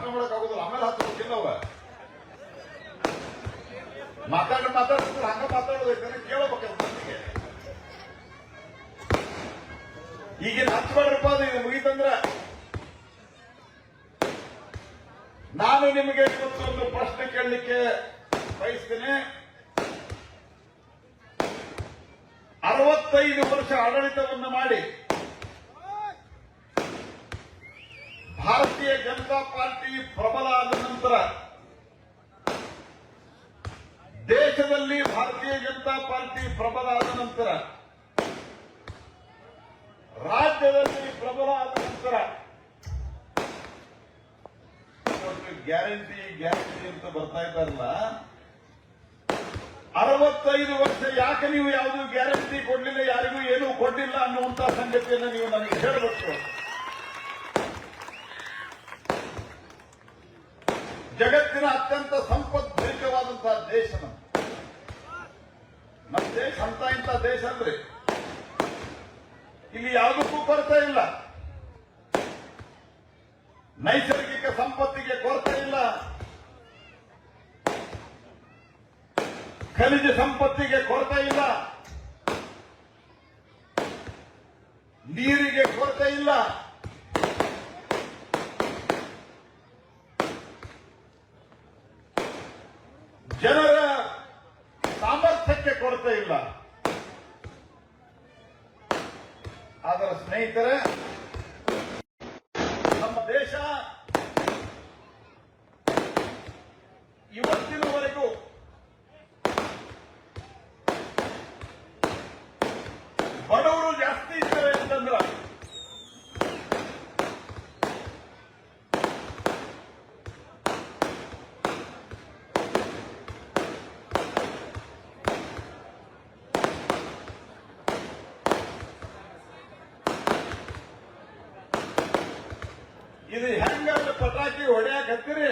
ಭಾಷಣ ಮಾಡಕ್ ಆಗುದಿಲ್ಲ ಆಮೇಲೆ ಹತ್ತು ಅವ ಮಾತಾಡ ಮಾತಾಡ್ತಿದ್ರೆ, ಹಂಗ ಮಾತಾಡೋದೈತೆ ಕೇಳಬೇಕು ಮಂದಿಗೆ ಈಗಿನ ಹಚ್ಬೇಡ್ರಪ್ಪ ಅದು, ಇದು ಮುಗಿತಂದ್ರ ನಾನು ನಿಮಗೆ ಇವತ್ತು ಒಂದು ಪ್ರಶ್ನೆ ಕೇಳಲಿಕ್ಕೆ ಬಯಸ್ತೇನೆ ಅರವತ್ತೈದು ವರ್ಷ ಆಡಳಿತವನ್ನು ಮಾಡಿ ಭಾರತೀಯ ಜನತಾ ಪಾರ್ಟಿ ಪ್ರಬಲ ಆದ ನಂತರ ದೇಶದಲ್ಲಿ ಭಾರತೀಯ ಜನತಾ ಪಾರ್ಟಿ ಪ್ರಬಲ ಆದ ನಂತರ ರಾಜ್ಯದಲ್ಲಿ ಪ್ರಬಲ ಆದ ನಂತರ ಗ್ಯಾರಂಟಿ ಗ್ಯಾರಂಟಿ ಅಂತ ಬರ್ತಾ ಇದ್ದಾರಲ್ಲ, ಅರವತ್ತೈದು ವರ್ಷ ಯಾಕೆ ನೀವು ಯಾವುದು ಗ್ಯಾರಂಟಿ ಕೊಡ್ಲಿಲ್ಲ, ಯಾರಿಗೂ ಏನೂ ಕೊಡ್ಲಿಲ್ಲ ಅನ್ನುವಂತ ಸಂಗತಿಯನ್ನು ನೀವು ನನಗೆ ಹೇಳಬೇಕು. ಜಗತ್ತಿನ ಅತ್ಯಂತ ಸಂಪದ್ಭರಿತವಾದಂತಹ ದೇಶ ನಮ್ಮ ನಮ್ಮ ದೇಶ ಅಂತ ಇಂಥ ದೇಶ ಅಂದ್ರೆ, ಇಲ್ಲಿ ಯಾವುದಕ್ಕೂ ಕೊರತೆ ಇಲ್ಲ ನೈಸರ್ಗಿಕ ಸಂಪತ್ತಿಗೆ ಕೊರತೆ ಇಲ್ಲ ಖನಿಜ ಸಂಪತ್ತಿಗೆ ಕೊರತೆ ಇಲ್ಲ. ನೀರಿಗೆ ಕೊರತೆ ಇಲ್ಲ. ಜನರ ಸಾಮರ್ಥ್ಯಕ್ಕೆ ಕೊರತೆ ಇಲ್ಲ. ಆದರೆ ಸ್ನೇಹಿತರೆ ನಮ್ಮ ದೇಶ ಇವತ್ತಿನವರೆಗೂ ಬಡವರು ಜಾಸ್ತಿ ಇದ್ದಾರೆ ಅಂತಂದ್ರ ಇದು ಹೆಂಗ ಪಟಾಕಿ ಹೊಡ್ಯಾಕತ್ತೀರಿ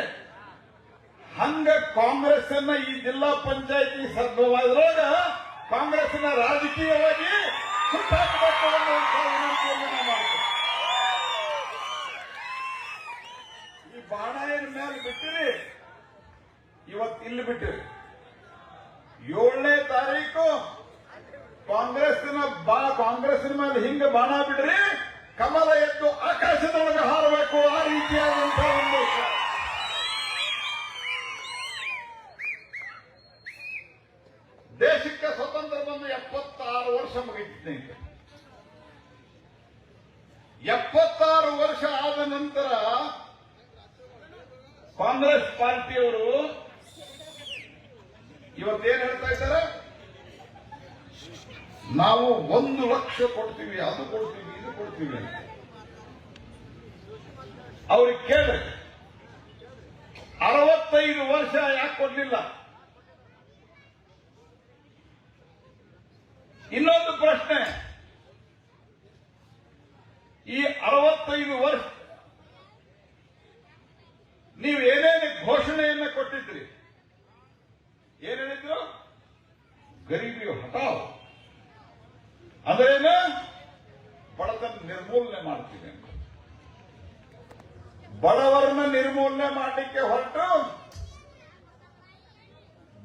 ಹಂಗ ಕಾಂಗ್ರೆಸ್ ಅನ್ನ ಈ ಜಿಲ್ಲಾ ಪಂಚಾಯತಿ ರಾಜಕೀಯವಾಗಿ ಸುತ್ತಾಕಬೇಕು ಅನ್ನುವಂಥ ವಿನಂತಿಯನ್ನು ನಾವು ಈ ಬಾಣಾಯನ ಮೇಲೆ ಬಿಟ್ಟಿರಿ ಇವತ್ತು ಇಲ್ಲಿ ಬಿಟ್ಟಿರಿ. ಏಳನೇ ತಾರೀಕು ಕಾಂಗ್ರೆಸ್ನ ಬಾ ಕಾಂಗ್ರೆಸ್ನ ಮೇಲೆ ಹಿಂಗ ಬಾಣ ಬಿಡ್ರಿ ಕಮಲ ಎದ್ದು ಆಕಾಶದೊಳಗೆ ಹಾರಬೇಕು, ಆ ರೀತಿಯಾದಂತಹ ಒಂದು ದೇಶಕ್ಕೆ ಸ್ವತಂತ್ರ ಬಂದು ಎಪ್ಪತ್ತಾರು ವರ್ಷ ಮುಗಿತು ಎಪ್ಪತ್ತಾರು ವರ್ಷ ಆದ ನಂತರ ಕಾಂಗ್ರೆಸ್ ಪಾರ್ಟಿಯವರು ಇವತ್ತೇನು ಹೇಳ್ತಾ ಇದ್ದಾರೆ? ನಾವು ಒಂದು ಲಕ್ಷ ಕೊಡ್ತೀವಿ, ಅದು ಕೊಡ್ತೀವಿ, ಇದು ಕೊಡ್ತೀವಿ ಅವ್ರಿಗೆ ಕೇಳ್ರಿ ಅರವತ್ತೈದು ವರ್ಷ ಯಾಕೆ ಕೊಡ್ಲಿಲ್ಲ? ಇನ್ನೊಂದು ಪ್ರಶ್ನೆ. ಈ ಅರವತ್ತೈದು ವರ್ಷ ನೀವು ಏನೇನು ಘೋಷಣೆಯನ್ನ ಕೊಟ್ಟಿದ್ರಿ? ಏನೇನಿದ್ರು ಗರೀಬಿಯು ಹಠಾವು ಅಂದ್ರೇನು ಬಡತನ ನಿರ್ಮೂಲನೆ ಮಾಡ್ತೀನಿ ಬಡವರನ್ನ ನಿರ್ಮೂಲನೆ ಮಾಡಲಿಕ್ಕೆ ಹೊರಟು,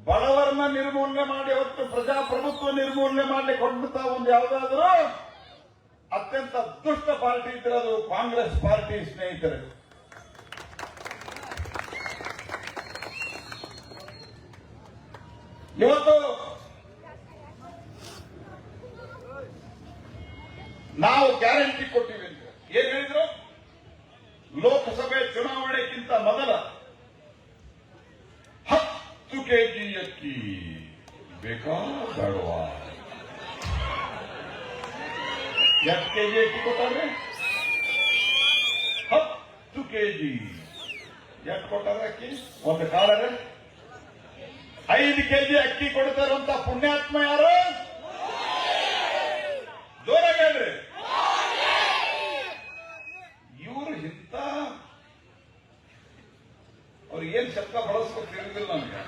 ಬಡವರನ್ನ ನಿರ್ಮೂಲನೆ ಮಾಡಿ ಹೊರಟು ಪ್ರಜಾಪ್ರಭುತ್ವ ನಿರ್ಮೂಲನೆ ಮಾಡ್ಲಿಕ್ಕೆ ಹೊರಡ್ತಾ ಒಂದು ಯಾವುದಾದ್ರೂ, ಅತ್ಯಂತ ದುಷ್ಟ ಪಾರ್ಟಿ ಇದ್ರೆ ಅದು ಕಾಂಗ್ರೆಸ್ ಪಾರ್ಟಿ ಸ್ನೇಹಿತರೆ. ಇವತ್ತು ನಾವು ಗ್ಯಾರಂಟಿ ಕೊಟ್ಟಿವಿ ಅಂತ. ಏನ್ ಹೇಳಿದ್ರು? ಲೋಕಸಭೆ ಚುನಾವಣೆಗಿಂತ ಮೊದಲ ಹತ್ತು ಕೆಜಿ ಅಕ್ಕಿ ಬೇಕಾ ಬೇಡವಾ? ಎಷ್ಟು ಕೆಜಿ ಅಕ್ಕಿ ಕೊಟ್ಟಾರೆ ಹತ್ತು ಕೆಜಿ. ಎಷ್ಟು ಕೊಟ್ಟಾರೆ ಅಕ್ಕಿ? ಒಂದು ಕಾಲರೆ ಐದು ಕೆಜಿ ಅಕ್ಕಿ ಕೊಡ್ತಾರಂತ ಪುಣ್ಯಾತ್ಮ ಯಾರು? ಜೋರಾಗಿ ಹೇಳ್ರಿ. ಇವರು ಇಂಥ ಅವ್ರಿಗೆ ಏನ್ ಶಬ್ದ ಬಳಸ್ಬೇಕು ತಿಳಿದಿಲ್ಲ ನನಗೆ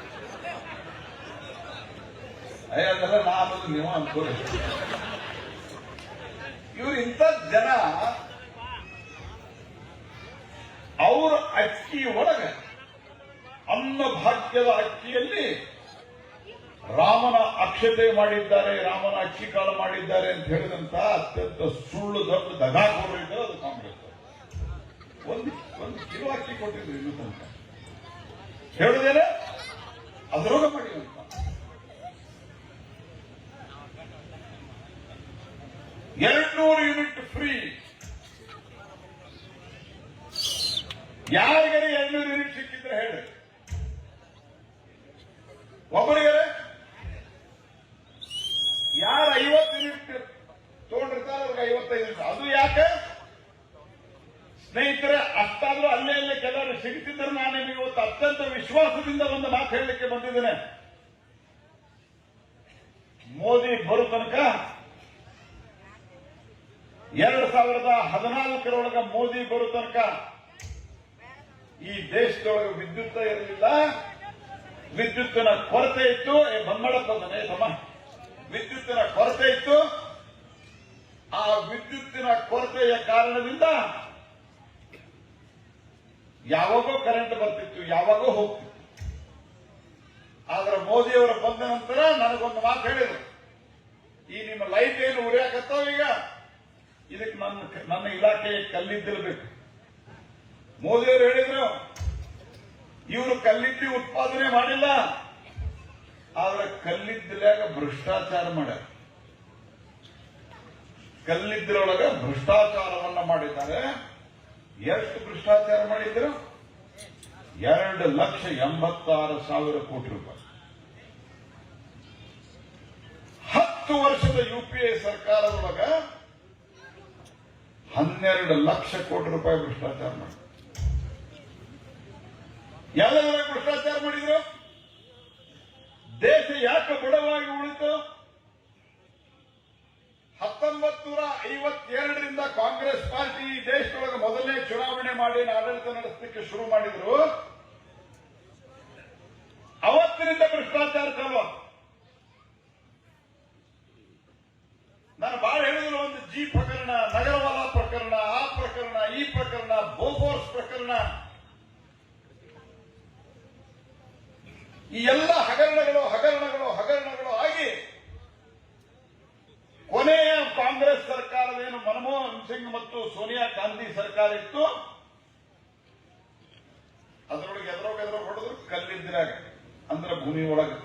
ಅಯ್ಯ, ಅದೆಲ್ಲ ನಾ ಅನ್ನೋದು ನೀವು ಅನ್ಕೋರಿ ಇವ್ರು ಇಂಥ ಜನ ಅವರ ಅಕ್ಕಿ ಒಳಗೆ ಅನ್ನ ಭಾಗ್ಯದ ಅಕ್ಕಿಯಲ್ಲಿ ರಾಮನ ಅಕ್ಷತೆ ಮಾಡಿದ್ದಾರೆ, ರಾಮನ ಅಕ್ಷಿ ಕಾಳು ಮಾಡಿದ್ದಾರೆ ಅಂತ ಹೇಳಿದಂತ ಅತ್ಯಂತ ಸುಳ್ಳು, ದೊಡ್ಡ ದಗಾಕೋರು ಇದ್ದಾರೆ ಅದು ಕಾಂಗ್ರೆಸ್ ಒಂದು ಒಂದು ಕಿಲೋ ಅಕ್ಕಿ ಕೊಟ್ಟಿದ್ರು ಇನ್ನು ತನಕ. ಹೇಳುದೇನೆ? ಅದರೋಗ ಮಾಡಿ ಅಂತ ಎರಡ್ನೂರು ಯೂನಿಟ್ ಫ್ರೀ. ಯಾರಿಗೆ ಎರಡ್ನೂರು ಯೂನಿಟ್ ಸಿಕ್ಕಿದ್ರೆ ಹೇಳಿ. ಒಬ್ಬರಿಗೆ ಯಾರು ಐವತ್ತು ಯೂನಿಟ್ ತಗೊಂಡಿರ್ತಾರೆ ಅವ್ರಿಗೆ ಐವತ್ತೈದು ಯೂನಿಟ್ ಅದು ಯಾಕೆ ಸ್ನೇಹಿತರೆ ಅಷ್ಟಾದ್ರೂ ಅಲ್ಲೇ ಅಲ್ಲೇ ಕೆಲವರು ಸಿಗ್ತಿದ್ರೆ ನಾನು ನಿಮಗೆ ಇವತ್ತು ಅತ್ಯಂತ ವಿಶ್ವಾಸದಿಂದ ಒಂದು ಮಾತು ಹೇಳಲಿಕ್ಕೆ ಬಂದಿದ್ದೇನೆ ಮೋದಿ ಬರೋ ತನಕ ಎರಡು ಸಾವಿರದ ಹದಿನಾಲ್ಕರೊಳಗ ಮೋದಿ ಬರೋ ತನಕ ಈ ದೇಶದೊಳಗೆ ವಿದ್ಯುತ್ ಇರಲಿಲ್ಲ ವಿದ್ಯುತ್ತಿನ ಕೊರತೆ ಇತ್ತು. ಏ ಮನೆ ಸಮ. ವಿದ್ಯುತ್ತಿನ ಕೊರತೆ ಇತ್ತು. ಆ ವಿದ್ಯುತ್ತಿನ ಕೊರತೆಯ ಕಾರಣದಿಂದ ಯಾವಾಗೋ ಕರೆಂಟ್ ಬರ್ತಿತ್ತು, ಯಾವಾಗೋ ಹೋಗ್ತಿತ್ತು. ಆದ್ರೆ ಮೋದಿಯವರು ಬಂದ ನಂತರ ನನಗೊಂದು ಮಾತು ಹೇಳಿದ್ರು. ಈ ನಿಮ್ಮ ಲೈಟ್ ಏನು ಉರಿಯಾಕತ್ತಾವ ಈಗ? ಇದಕ್ಕೆ ನನ್ನ ನನ್ನ ಇಲಾಖೆ ಕಲ್ಲಿದ್ದಿರಬೇಕು ಮೋದಿಯವರು ಹೇಳಿದ್ರು ಇವರು ಕಲ್ಲಿದ್ದಿ ಉತ್ಪಾದನೆ ಮಾಡಿಲ್ಲ. ಆದ್ರೆ ಕಲ್ಲಿದ್ದಲಾಗ ಭ್ರಷ್ಟಾಚಾರ ಮಾಡ್ಯಾರ. ಕಲ್ಲಿದ್ದರೊಳಗ ಭ್ರಷ್ಟಾಚಾರವನ್ನ ಮಾಡಿದ್ದಾರೆ. ಎಷ್ಟು ಭ್ರಷ್ಟಾಚಾರ ಮಾಡಿದ್ರು? ಎರಡು ಲಕ್ಷ ಎಂಬತ್ತಾರು ಸಾವಿರ ಕೋಟಿ ರೂಪಾಯಿ. ಹತ್ತು ವರ್ಷದ ಯುಪಿಎ ಸರ್ಕಾರದೊಳಗ ಹನ್ನೆರಡು ಲಕ್ಷ ಕೋಟಿ ರೂಪಾಯಿ ಭ್ರಷ್ಟಾಚಾರ ಮಾಡಿದ್ರು. ಎಲ್ಲದರ ಭ್ರಷ್ಟಾಚಾರ ಮಾಡಿದ್ರು. ದೇಶ ಯಾಕೆ ಬಡವಾಗಿ ಉಳಿತು? ಹತ್ತೊಂಬತ್ತು ನೂರ ಐವತ್ತೆರಡರಿಂದ ಕಾಂಗ್ರೆಸ್ ಪಾರ್ಟಿ ಈ ದೇಶದೊಳಗೆ ಮೊದಲನೇ ಚುನಾವಣೆ ಮಾಡಿ ಆಡಳಿತ ನಡೆಸಲಿಕ್ಕೆ ಶುರು ಮಾಡಿದ್ರು ಅವತ್ತಿನಿಂದ ಭ್ರಷ್ಟಾಚಾರ ಚಾಲು ಆಯ್ತು. ನಾನು ಬಹಳ ಹೇಳಿದ್ರು ಒಂದು ಜಿ ಪ್ರಕರಣ ನಗರವಾಲ ಪ್ರಕರಣ ಆ ಪ್ರಕರಣ ಈ ಪ್ರಕರಣ ಬೋಫೋರ್ಸ್ ಪ್ರಕರಣ ಈ ಎಲ್ಲ ಹಗರಣಗಳು ಹಗರಣಗಳು ಹಗರಣಗಳು ಆಗಿ ಕೊನೆಯ ಕಾಂಗ್ರೆಸ್ ಸರ್ಕಾರವೇನು ಮನಮೋಹನ್ ಸಿಂಗ್ ಮತ್ತು ಸೋನಿಯಾ ಗಾಂಧಿ ಸರ್ಕಾರ ಇತ್ತು ಅದರೊಳಗೆ ಎದ್ರೋಗ ಎದ್ರೋಗ ಹೊಡೆದ್ರು ಕಲ್ಲಿದ್ದಿರಾಗ ಅಂದ್ರೆ ಭೂಮಿ ಒಳಗೆ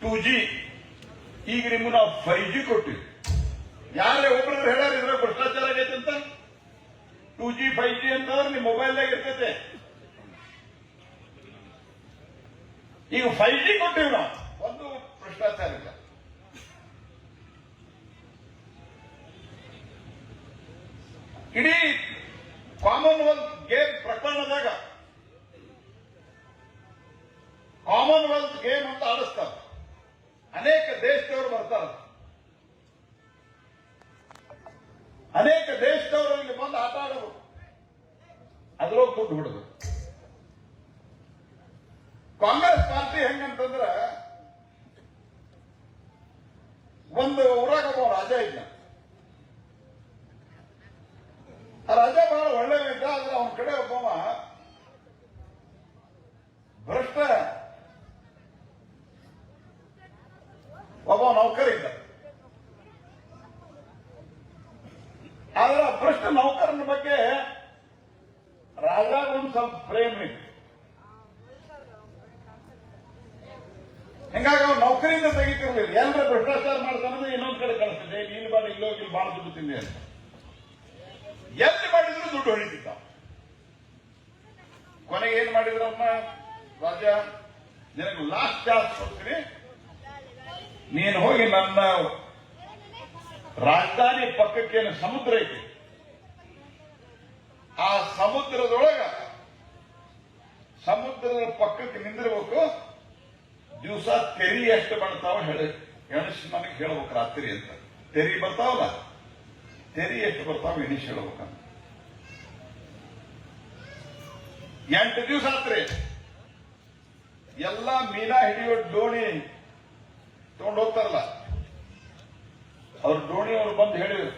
ಟೂ ಜಿ ಈಗ ನಿಮ್ಗೆ ನಾವು ಫೈವ್ ಜಿ ಕೊಟ್ಟಿವಿ ಯಾರೇ ಒಬ್ಬರು ಹೇಳಾರ ಭ್ರಷ್ಟಾಚಾರ ಆಗೈತೆ ಅಂತ? ಟೂ ಜಿ ಫೈವ್ ಜಿ ಅಂತಂದ್ರೆ ನಿಮ್ಮ ಮೊಬೈಲ್ದಾಗ ಇರ್ತೈತೆ. ಈಗ ಫೈವ್ ಜಿ ಕೊಟ್ಟಿವಿ ನಾವು. ಒಂದು ಭ್ರಷ್ಟಾಚಾರ ಇಲ್ಲ. ಇಡೀ ಕಾಮನ್ವೆಲ್ತ್ ಗೇಮ್ ಪ್ರಕರಣದಾಗ ಕಾಮನ್ವೆಲ್ತ್ ಗೇಮ್ ಅಂತ ಆಡಿಸ್ತಾರೆ. ಅನೇಕ ದೇಶದವರು ಬರ್ತಾರೆ. ಅನೇಕ ದೇಶದವರು ಇಲ್ಲಿ ಬಂದು ಆಟ ಆಡಬೇಕು ಅದ್ರೊಳಗೆ ದುಡ್ಡು ಹೊಡೆದು. ಕಾಂಗ್ರೆಸ್ ಪಾರ್ಟಿ ಹೆಂಗಂತಂದ್ರ ಒಂದು ಊರಾಗ ಒಬ್ಬ ರಾಜ ಇದ್ದ. ಆ ರಾಜ ಬಹಳ ಒಳ್ಳೆಯ ಇದ್ದ ಆದ್ರೆ ಅವನ ಕಡೆ ಒಬ್ಬವ ಭ್ರಷ್ಟ ಒಬ್ಬ ನೌಕರ ಇದ್ದ ಆದ್ರೆ ಆ ಭ್ರಷ್ಟ ನೌಕರನ ಬಗ್ಗೆ ರಾಜಾಗ ಒಂದು ಸ್ವಲ್ಪ ಪ್ರೇಮ ಇತ್ತು ಹಿಂಗಾಗಿ ಅವ್ರು ನೌಕರಿಯಿಂದ ತೆಗಿತಿರ್ಲಿಲ್ಲ. ಎಲ್ಲರೂ ಭ್ರಷ್ಟಾಚಾರ ಮಾಡ್ತಾನಂದ್ರೆ ಇನ್ನೊಂದ್ ಕಡೆ ಕಳಿಸ್ತಿದ್ದೆ. ನೀನು ಬಾಡ ಇಲ್ಲೋ ಇಲ್ಲಿ ಬಾಳ ದುಡ್ಡು ತಿಂದೆ ಅಂತ. ಎಲ್ಲಿ ಮಾಡಿದ್ರು ದುಡ್ಡು ಹೊಡಿತಿದ್ದ ಕೊನೆಗೆ ಏನ್ ಮಾಡಿದ್ರು ಅಮ್ಮ ರಾಜ? ನಿನಗೆ ಲಾಸ್ಟ್ ಚಾನ್ಸ್ ಕೊಡ್ತೀನಿ. ನೀನು ಹೋಗಿ ನನ್ನ ರಾಜಧಾನಿ ಪಕ್ಕಕ್ಕೇನು ಸಮುದ್ರ ಐತಿ? ಆ ಸಮುದ್ರದೊಳಗ ಸಮುದ್ರದ ಪಕ್ಕಕ್ಕೆ ನಿಂದಿರ್ಬೇಕು. ದಿವಸ ತೆರಿ ಎಷ್ಟು ಬರ್ತಾವ ಹೇಳಿ. ಎಣಿಸಿ ನನಗೆ ಹೇಳ್ಬೇಕು ರಾತ್ರಿ ಅಂತ. ತೆರಿ ಬರ್ತಾವಲ್ಲ? ತೆರಿ ಎಷ್ಟು ಬರ್ತಾವ ಎಣಿಸಿ ಹೇಳ್ಬೇಕಂತ. ಎಂಟು ದಿವಸ ಆತ್ರಿ. ಎಲ್ಲ ಮೀನಾ ಹಿಡಿಯೋ ಡೋಣಿ ತಗೊಂಡು ಹೋಗ್ತಾರಲ್ಲ. ಅವ್ರ ಡೋಣಿ ಅವರು ಬಂದು ಹೇಳಿದ್ರು